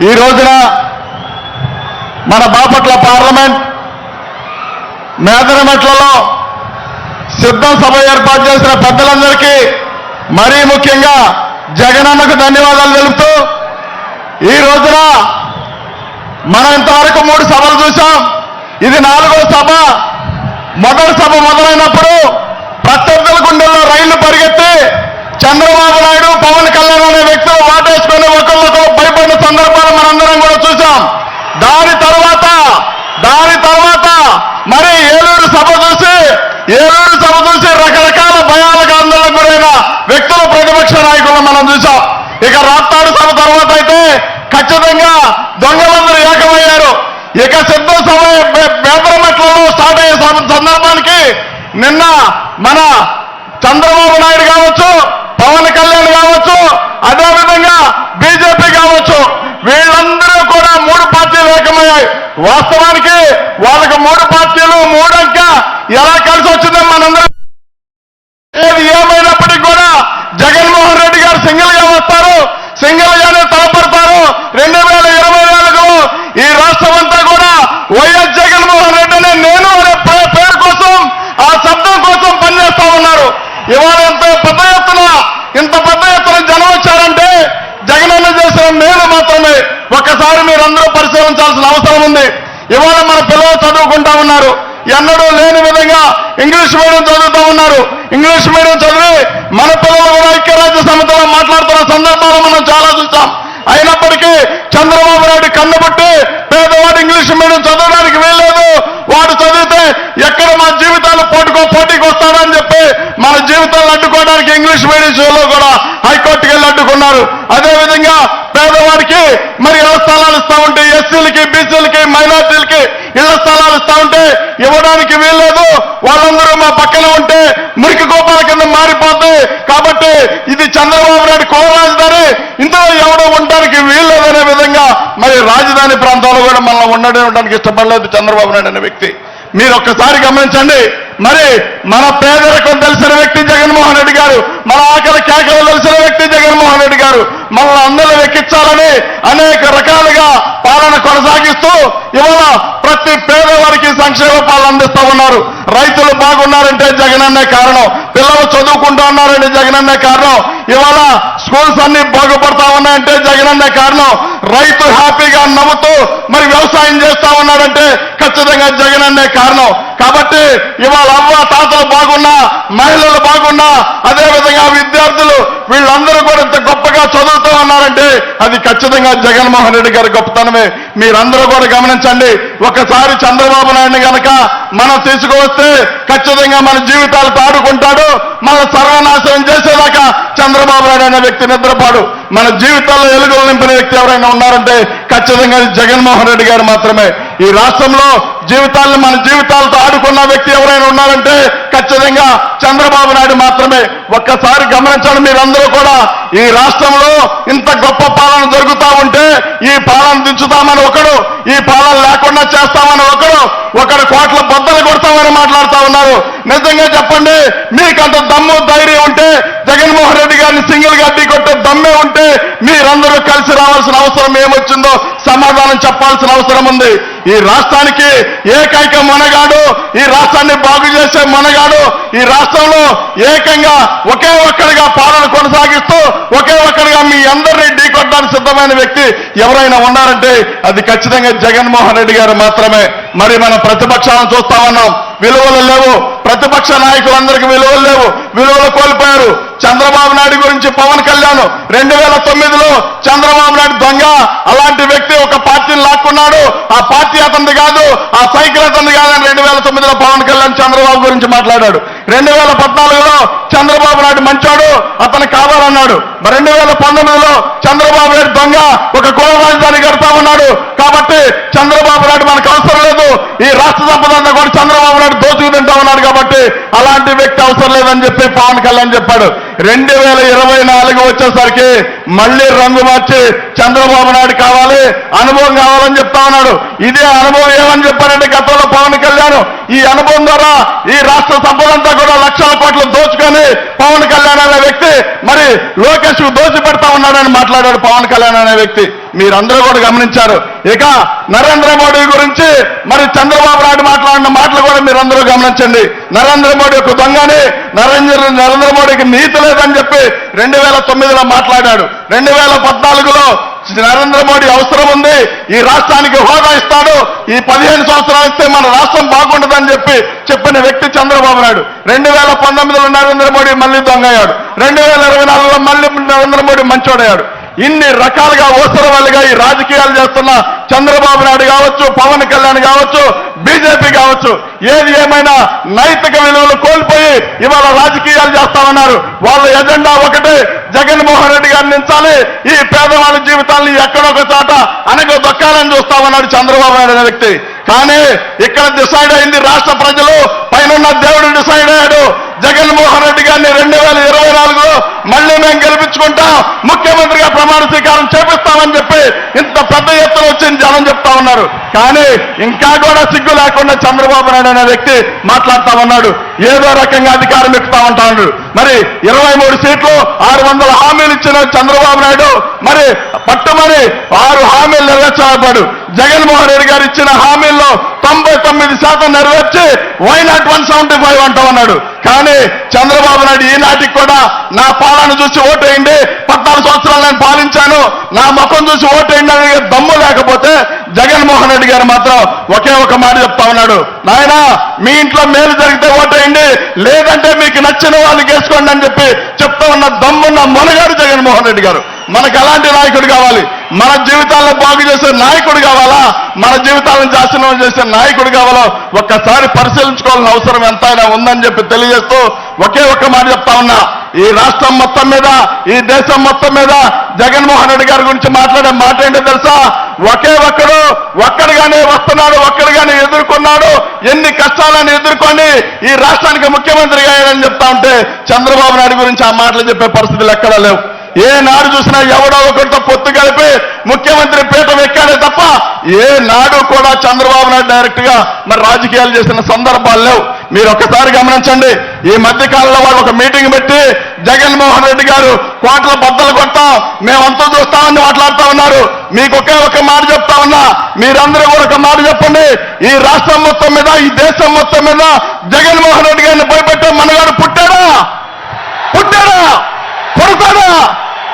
ఈ రోజున మన బాపట్ల పార్లమెంట్ మేదనమెట్లలో సిద్ధం సభ ఏర్పాటు చేసిన పెద్దలందరికీ మరీ ముఖ్యంగా జగనన్నకు ధన్యవాదాలు తెలుపుతూ ఈ రోజున మనం ఇంతవరకు మూడు సభలు చూసాం ఇది నాలుగో సభ. మొదటి సభ మొదలైనప్పుడు ప్రత్యర్థుల గుండెల్లో రైళ్ళు పరిగెత్తి చంద్రబాబు నాయుడు పవన్ కళ్యాణ్ అనే వ్యక్తులు చేసుకుని ఒకళ్ళొకరు భయపడిన సందర్భాలు మనందరం కూడా చూసాం దాని తర్వాత దాని తర్వాత మరి ఏలూరు సభ చూసి ఏలూరు సభ చూసి రకరకాల భయాలకు ఆందోళన గురైన వ్యక్తులు ప్రతిపక్ష నాయకులను మనం చూసాం ఇక రాప్తాడు సభ తర్వాత అయితే ఖచ్చితంగా దొంగలందరూ ఏకమయ్యారు. ఇక సిద్ధ సభ వేపరమెట్లలో స్టార్ట్ అయ్యే సందర్భానికి నిన్న మన చంద్రబాబు నాయుడు కావచ్చు పవన్ కళ్యాణ్ కావచ్చు అదేవిధంగా బీజేపీ కావచ్చు వీళ్ళందరూ కూడా మూడు పార్టీలు ఏకమయ్యాయి వాస్తవానికి వాళ్ళకి మూడు పార్టీలు మూడంక ఎలా కలిసి వచ్చిందో మనందరం ఏది ఏమైనప్పటికీ కూడా జగన్మోహన్ రెడ్డి గారు సింగిల్గా వస్తారు. సింగిల్ గానే తలపడతారు. రెండు వేల ఇరవై నాలుగులో ఈ రాష్ట్రం అంతా కూడా వైఎస్ జగన్మోహన్ రెడ్డి అనే నేను అనే పేరు కోసం ఆ శబ్దం కోసం పనిచేస్తా ఉన్నారు. ఇవాళ ఎంత పెద్ద ఎత్తున ఇంత పెద్ద ఎత్తున జనం వచ్చారంటే జగనన్న చేసిన మేలు మాత్రమే. ఒక్కసారి మీరందరూ పరిశీలించాల్సిన అవసరం ఉంది. ఇవాళ మన పిల్లలు చదువుకుంటా ఉన్నారు. ఎన్నడూ లేని విధంగా ఇంగ్లీష్ మీడియం చదువుతూ ఉన్నారు. ఇంగ్లీష్ మీడియం చదివి మన పిల్లలు కూడా ఐక్యరాజ్య సమితిలో మాట్లాడుతున్న సందర్భాలు మనం చాలా చూసాం అయినప్పటికీ చంద్రబాబు నాయుడు కన్నుబట్టి పేదవాడు ఇంగ్లీష్ మీడియం చదవడానికి వీల్లేదు. వాడు చదివితే ఎక్కడ మా జీవితాలు పోటుకో పోటీకి వస్తాడని చెప్పి మన జీవితాలను అడ్డుకోవడానికి ఇంగ్లీష్ మీడియం షోలో కూడా హైకోర్టుకి వెళ్ళి అడ్డుకున్నారు. అదేవిధంగా పేదవాడికి మరి ఇళ్ళ స్థలాలు ఇస్తా ఉంటే ఎస్సీలకి బీసీలకి మైనార్టీలకి ఇళ్ళ స్థలాలు ఇస్తా ఉంటే ఇవ్వడానికి వీల్లేదు. వాళ్ళందరూ మా పక్కన ఉంటే మురికి గోపాల కింద మారిపోద్ది. కాబట్టి ఇది చంద్రబాబు నాయుడు కుల రాజధాని. ఇందులో ఎవడో ఉండడానికి వీల్లేదనే విధంగా మరి రాజధాని ప్రాంతాల్లో కూడా మనం ఉండడానికి ఇష్టపడలేదు చంద్రబాబు నాయుడు అనే వ్యక్తి. మీరు ఒక్కసారి గమనించండి. మరి మన పేదరికం తెలిసిన వ్యక్తి జగన్మోహన్ రెడ్డి గారు మన ఆకలి కేకలు తెలిసిన వ్యక్తి జగన్మోహన్ రెడ్డి గారు మనల్ని అందరూ ఎక్కించాలని అనేక రకాలుగా పాలన కొనసాగిస్తూ ఇవాళ ప్రతి పేదవారికి సంక్షేమ పాలన అందిస్తూ ఉన్నారు. రైతులు బాగున్నారంటే జగనన్నే కారణం. పిల్లలు చదువుకుంటా ఉన్నారంటే జగనన్నే కారణం ఇవాళ స్కూల్స్ అన్ని బాగుపడతా ఉన్నాయంటే జగనన్నే కారణం రైతు హ్యాపీగా నవ్వుతూ మరి వ్యవసాయం చేస్తా ఉన్నాడంటే ఖచ్చితంగా జగనన్నే కారణం కాబట్టి ఇవాళ అవ్వ తాతలు బాగున్నా మహిళలు బాగున్నా అదేవిధంగా విద్యార్థులు వీళ్ళందరూ కూడా ఇంత గొప్పగా చదువుతూ ఉన్నారంటే అది ఖచ్చితంగా జగన్మోహన్ రెడ్డి గారి గొప్పతనమే. మీరందరూ కూడా గమనించండి. ఒకసారి చంద్రబాబు నాయుడు కనుక మనం తీసుకువస్తే ఖచ్చితంగా మన జీవితాలు తాడుకుంటాడు మన సర్వనాశనం చేసేదాకా చంద్రబాబు నాయుడు అనే వ్యక్తి నిద్రపాడు. మన జీవితాల్లో ఎలుగులు నింపిన వ్యక్తి ఎవరైనా ఉన్నారంటే ఖచ్చితంగా జగన్మోహన్ రెడ్డి గారు మాత్రమే. ఈ రాష్ట్రంలో జీవితాలను మన జీవితాలతో ఆడుకున్న వ్యక్తి ఎవరైనా ఉన్నారంటే ఖచ్చితంగా చంద్రబాబు నాయుడు మాత్రమే. ఒక్కసారి గమనించండి మీరందరూ కూడా ఈ రాష్ట్రంలో ఇంత గొప్ప పాలన జరుగుతా ఉంటే ఈ పాలన దించుతామని ఒకడు ఈ పాలన లేకుండా చేస్తామని ఒకడు ఒకడు కోట్ల బద్దలు కొడతామని మాట్లాడుతా ఉన్నారు. నిజంగా చెప్పండి మీకంత దమ్ము ధైర్యం ఉంటే జగన్మోహన్ రెడ్డి గారిని సింగిల్గా ఢీ ఉంటే మీరందరూ కలిసి రావాల్సిన అవసరం ఏమొచ్చిందో సమాధానం చెప్పాల్సిన అవసరం ఉంది. ఈ రాష్ట్రానికి ఏకైక మనగాడు ఈ రాష్ట్రాన్ని బాగు చేసే మనగాడు ఈ రాష్ట్రంలో ఏకంగా ఒకే ఒక్కడిగా పాలన కొనసాగిస్తూ ఒకే ఒక్కడిగా మీ అందరినీ ఢీకొట్టడానికి సిద్ధమైన వ్యక్తి ఎవరైనా ఉన్నారంటే అది ఖచ్చితంగా జగన్మోహన్ రెడ్డి గారు మాత్రమే. మరి మనం ప్రతిపక్షాలను చూస్తా ఉన్నాం విలువలు లేవు. ప్రతిపక్ష నాయకులందరికీ విలువలు లేవు. విలువలు కోల్పోయారు. చంద్రబాబు నాయుడు గురించి పవన్ కళ్యాణ్ రెండు వేల తొమ్మిదిలో చంద్రబాబు నాయుడు దొంగ. అలాంటి వ్యక్తి ఒక పార్టీని లాక్కున్నాడు. ఆ పార్టీ అతనిది కాదు ఆ సైకిల్ అతనిది కాదని రెండు వేల తొమ్మిదిలో పవన్ కళ్యాణ్ చంద్రబాబు గురించి మాట్లాడాడు. రెండు వేల పద్నాలుగులో చంద్రబాబు నాయుడు మంచాడు అతను కావాలన్నాడు. మరి రెండు వేల పంతొమ్మిదిలో చంద్రబాబు నాయుడు దొంగ ఒక కుల రాజధాని కడతా ఉన్నాడు. కాబట్టి చంద్రబాబు నాయుడు మనకు అవసరం లేదు. ఈ రాష్ట్ర సంపద అంతా కూడా చంద్రబాబు నాయుడు దోచుకు తింటా ఉన్నాడు కాబట్టి అలాంటి వ్యక్తి అవసరం లేదని చెప్పి పవన్ కళ్యాణ్ చెప్పాడు. రెండు వేల ఇరవై నాలుగు వచ్చేసరికి మళ్ళీ రంగు మార్చి చంద్రబాబు నాయుడు కావాలి అనుభవం కావాలని చెప్తా ఉన్నాడు. ఇదే అనుభవం ఏమని చెప్పారంటే గతంలో పవన్ కళ్యాణ్ ఈ అనుభవం ద్వారా ఈ రాష్ట్ర సంపదంతా కూడా లక్షల కోట్లు దోచుకొని పవన్ కళ్యాణ్ అనే వ్యక్తి మరి లోకేష్ దోచి పెడతా ఉన్నాడని మాట్లాడాడు పవన్ కళ్యాణ్ అనే వ్యక్తి. మీరందరూ కూడా గమనించారు. ఇక నరేంద్ర మోడీ గురించి మరి చంద్రబాబు నాయుడు మాట్లాడిన మాటలు కూడా మీరందరూ గమనించండి. నరేంద్ర మోడీ ఒక దొంగని నరేంద్ర నరేంద్ర మోడీకి నీతి లేదని చెప్పి రెండు వేల తొమ్మిదిలో మాట్లాడాడు. రెండు వేల పద్నాలుగులో నరేంద్ర మోడీ అవసరం ఉంది. ఈ రాష్ట్రానికి హోదా ఇస్తాడు. ఈ పదిహేను సంవత్సరాలు ఇస్తే మన రాష్ట్రం బాగుంటుందని చెప్పి చెప్పిన వ్యక్తి చంద్రబాబు నాయుడు. రెండు వేల పంతొమ్మిదిలో నరేంద్ర మోడీ మళ్ళీ దొంగయ్యాడు. రెండు వేల ఇరవై నాలుగులో మళ్ళీ నరేంద్ర మోడీ మంచోడయ్యాడు. ఇన్ని రకాలుగా ఓసరవాళ్ళుగా ఈ రాజకీయాలు చేస్తున్న చంద్రబాబు నాయుడు కావచ్చు పవన్ కళ్యాణ్ కావచ్చు బీజేపీ కావచ్చు ఏది ఏమైనా నైతిక విలువలు కోల్పోయి ఇవాళ రాజకీయాలు చేస్తామన్నారు. వాళ్ళ ఎజెండా ఒకటే జగన్మోహన్ రెడ్డి గారిని నించాలి. ఈ పేదవాళ్ళ జీవితాన్ని ఎక్కడొక చాట అనగ దొక్కాలని చూస్తామన్నాడు చంద్రబాబు నాయుడు అనే వ్యక్తి. కానీ ఇక్కడ డిసైడ్ అయింది రాష్ట్ర ప్రజలు పైన దేవుడు డిసైడ్ అయ్యాడు. జగన్మోహన్ రెడ్డి గారిని రెండు వేల ఇరవై నాలుగులో మళ్ళీ మేము గెలిపించుకుంటాం. ముఖ్యమంత్రిగా ప్రమాణ స్వీకారం చేపిస్తామని చెప్పి ఇంత పెద్ద ఎత్తున జనం చెప్తా ఉన్నారు? కానీ ఇంకా కూడా సిగ్గు లేకుండా చంద్రబాబు నాయుడు అనే వ్యక్తి మాట్లాడుతా ఉన్నాడు. ఏదో రకంగా అధికారం ఎక్కుతా ఉంటాడు మరి ఇరవై మూడు సీట్లు ఆరు వందల హామీలు ఇచ్చిన చంద్రబాబు నాయుడు మరి పట్టుమని ఆరు హామీలు నెరవేర్చబడ్డాడు. జగన్మోహన్ రెడ్డి గారు ఇచ్చిన హామీల్లో తొంభై తొమ్మిది శాతం నెరవేర్చి why not one seventy five అంటా ఉన్నాడు కానీ చంద్రబాబు నాయుడు ఈనాటికి కూడా నా పాలన చూసి ఓటేయండి పద్నాలుగు సంవత్సరాలు నేను పాలించాను నా ముఖం చూసి ఓటేయండి అనే దమ్ము లేకపోతే జగన్మోహన్ రెడ్డి గారు మాత్రం ఒకే ఒక మాట చెప్తా ఉన్నాడు. నాయన మీ ఇంట్లో మేలు జరిగితే ఓటేయండి లేదంటే మీకు నచ్చిన వాళ్ళు వేసుకోండి అని చెప్పి చెప్తా ఉన్న దమ్మున్న మొనగాడు జగన్మోహన్ రెడ్డి గారు. మనకు ఎలాంటి నాయకుడు కావాలి. మన జీవితాలను బాగు చేసే నాయకుడు కావాలా? మన జీవితాలను నాశనం చేసే నాయకుడు కావాలో? ఒక్కసారి పరిశీలించుకోవాల్సిన అవసరం ఎంతైనా ఉందని చెప్పి తెలియజేస్తూ ఒకే ఒక్క మాట చెప్తా ఉన్నా. ఈ రాష్ట్రం మొత్తం మీద ఈ దేశం మొత్తం మీద జగన్మోహన్ రెడ్డి గారి గురించి మాట్లాడే మాట ఏంటో తెలుసా? ఒకే ఒక్కడు ఒక్కడిగానే వస్తున్నాడు ఒక్కడిగానే ఎదుర్కొన్నాడు. ఎన్ని కష్టాలను ఎదుర్కొని ఈ రాష్ట్రానికి ముఖ్యమంత్రిగా అయ్యాడని చెప్తా ఉంటే చంద్రబాబు నాయుడు గురించి ఆ మాటలు చెప్పే పరిస్థితులు ఎక్కడా లేవు. ఏ నాడు చూసినా ఎవడో ఒకరితో పొత్తు కలిపి ముఖ్యమంత్రి పీఠం ఎక్కాడే తప్ప ఏ నాడు కూడా చంద్రబాబు నాయుడు డైరెక్ట్గా మరి రాజకీయాలు చేసిన సందర్భాలు లేవు. మీరు ఒక్కసారి గమనించండి. ఈ మధ్య కాలంలో వాళ్ళు ఒక మీటింగ్ పెట్టి జగన్మోహన్ రెడ్డి గారు కోట్ల బద్దలు కొట్టాం మేమంతా చూస్తామని మాట్లాడుతా ఉన్నారు. మీకు ఒకే ఒక మాట చెప్తా ఉన్నా మీరందరూ కూడా ఒక మాట చెప్పండి. ఈ రాష్ట్రం మొత్తం మీద ఈ దేశం మొత్తం మీద జగన్మోహన్ రెడ్డి గారిని భయపెట్టే మనగాడు పుట్టాడా? పుట్టాడా? పుడతాడా?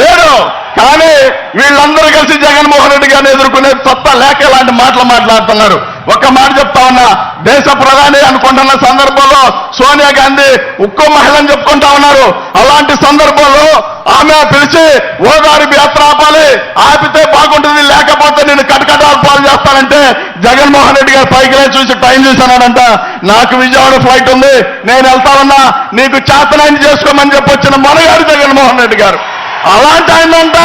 లేదు. కానీ వీళ్ళందరూ కలిసి జగన్మోహన్ రెడ్డి గారిని ఎదుర్కొనే సత్తా లేక ఇలాంటి మాటలు మాట్లాడుతున్నారు. ఒక్క మాట చెప్తా ఉన్నా. దేశ ప్రధాని అనుకుంటున్న సందర్భంలో సోనియా గాంధీ ఉక్కో మహిళని చెప్పుకుంటా ఉన్నారు. అలాంటి సందర్భంలో ఆమె పిలిచి ఓదారి యాత్ర ఆపాలి. ఆపితే బాగుంటుంది లేకపోతే నేను కటకటాలు పాలు చేస్తానంటే జగన్మోహన్ రెడ్డి గారు పైకి చూసి టైం చూశానంట నాకు విజయవాడ ఫ్లైట్ ఉంది నేను వెళ్తా ఉన్నా నీకు చేతనాన్ని చేసుకోమని చెప్పొచ్చిన మనగారు జగన్మోహన్ రెడ్డి గారు. అలాంటి ఆయనంట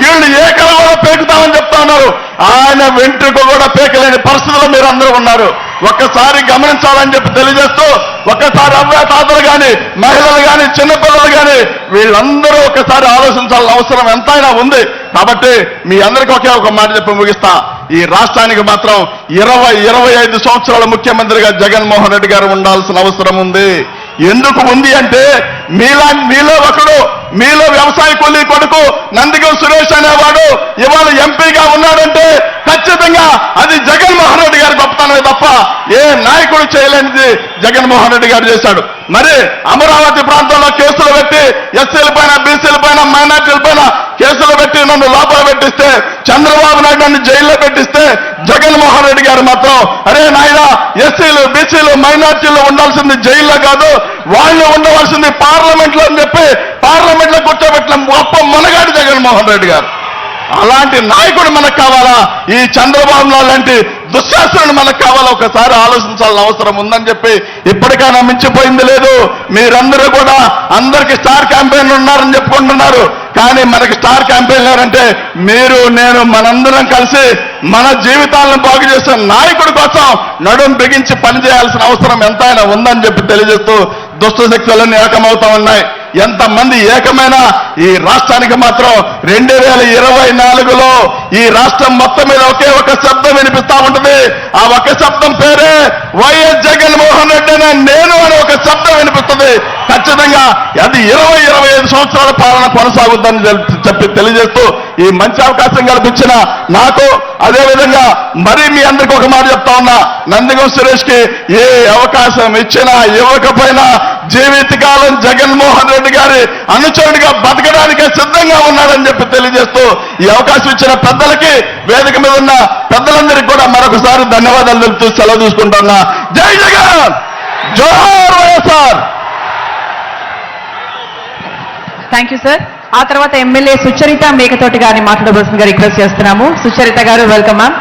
వీళ్ళు ఏ కూడా పేకుతామని చెప్తా ఉన్నారు. ఆయన వెంట్రుక కూడా పేకలేని పరిస్థితుల్లో మీరు అందరూ ఉన్నారు. ఒక్కసారి గమనించాలని చెప్పి తెలియజేస్తూ ఒక్కసారి అవ్వ తాతలు కానీ మహిళలు కానీ చిన్నపిల్లలు కానీ వీళ్ళందరూ ఒకసారి ఆలోచించాల్సిన అవసరం ఎంతైనా ఉంది. కాబట్టి మీ అందరికీ ఒకే ఒక మాట చెప్పి ముగిస్తా. ఈ రాష్ట్రానికి మాత్రం ఇరవై ఇరవై ఐదు సంవత్సరాల ముఖ్యమంత్రిగా జగన్మోహన్ రెడ్డి గారు ఉండాల్సిన అవసరం ఉంది. ఎందుకు ఉంది అంటే మీలా మీలో ఒకడు మీలో వ్యవసాయ కూలీ కొడుకు నందిగం సురేష్ అనేవాడు ఇవాళ ఎంపీగా ఉన్నాడంటే ఖచ్చితంగా అది జగన్మోహన్ రెడ్డి గారి గొప్పతనమే తప్ప ఏ నాయకుడు చేయలేనిది జగన్మోహన్ రెడ్డి గారు చేశాడు. మరి అమరావతి ప్రాంతంలో కేసులు పెట్టి ఎస్సీల పైన బీసీల పైన మైనార్టీల పైన కేసులు పెట్టి నన్ను లోపల పెట్టిస్తే చంద్రబాబు నాయుడు నన్ను జైల్లో పెట్టిస్తే జగన్మోహన్ రెడ్డి గారు మాత్రం అరే నాయన ఎస్సీలు బీసీలు మైనార్టీలు ఉండాల్సింది జైల్లో కాదు వాళ్ళు ఉండవలసింది పార్లమెంట్లో అని చెప్పి పార్లమెంట్లో కూర్చోబెట్టిన గొప్ప మనగాడు జగన్మోహన్ రెడ్డి గారు. అలాంటి నాయకుడు మనకు కావాలా? ఈ చంద్రబాబు నాయుడు లాంటి దుశ్శాసనుడు మనకు కావాలా? ఒకసారి ఆలోచించాల్సిన అవసరం ఉందని చెప్పి ఇప్పటికైనా మించిపోయింది లేదు. మీరందరూ కూడా అందరికీ స్టార్ క్యాంపెయిన్ ఉన్నారని చెప్పుకుంటున్నారు. కానీ మనకి స్టార్ క్యాంపెయిన్ అంటే మీరు నేను మనందరం కలిసి మన జీవితాలను బాగు చేసే నాయకుడి కోసం నడుం బిగించి పనిచేయాల్సిన అవసరం ఎంతైనా ఉందని చెప్పి తెలియజేస్తూ దుష్ట శక్తులన్నీ ఏకమవుతా ఉన్నాయి. ఎంతమంది ఏకమైన ఈ రాష్ట్రానికి మాత్రం రెండు వేల ఇరవై నాలుగులో ఈ రాష్ట్రం మొత్తం మీద ఒకే ఒక శబ్దం వినిపిస్తా ఉంటుంది. ఆ ఒక శబ్దం పేరే వైఎస్ జగన్మోహన్ రెడ్డి అనే నేను అని ఒక శబ్దం వినిపిస్తుంది. ఖచ్చితంగా అది ఇరవై ఇరవై ఐదు సంవత్సరాల పాలన కొనసాగుద్దని చెప్పి తెలియజేస్తూ ఈ మంచి అవకాశం కల్పించిన నాకు అదేవిధంగా మరి మీ అందరికీ ఒక మాట చెప్తా ఉన్నా. నందిగం సురేష్కి ఏ అవకాశం ఇచ్చినా ఇవ్వకపోయినా జీవితకాలం జగన్మోహన్ రెడ్డి గారి అనుచరుడిగా బతకడానికే సిద్ధంగా ఉన్నాడని చెప్పి తెలియజేస్తూ ఈ అవకాశం ఇచ్చిన పెద్దలకి వేదిక మీద ఉన్న పెద్దలందరికీ కూడా మరొకసారి ధన్యవాదాలు తెలుపుతూ సెలవు తీసుకుంటున్నా. జై జగన్! జోహార్ వైఎస్ఆర్! థ్యాంక్ యూ సార్ ఆ తర్వాత ఎమ్మెల్యే సుచరిత మేకతోటి గారిని మాట్లాడవలసిందిగా రిక్వెస్ట్ చేస్తున్నాము. సుచరిత గారు వెల్కమ్ మ్యామ్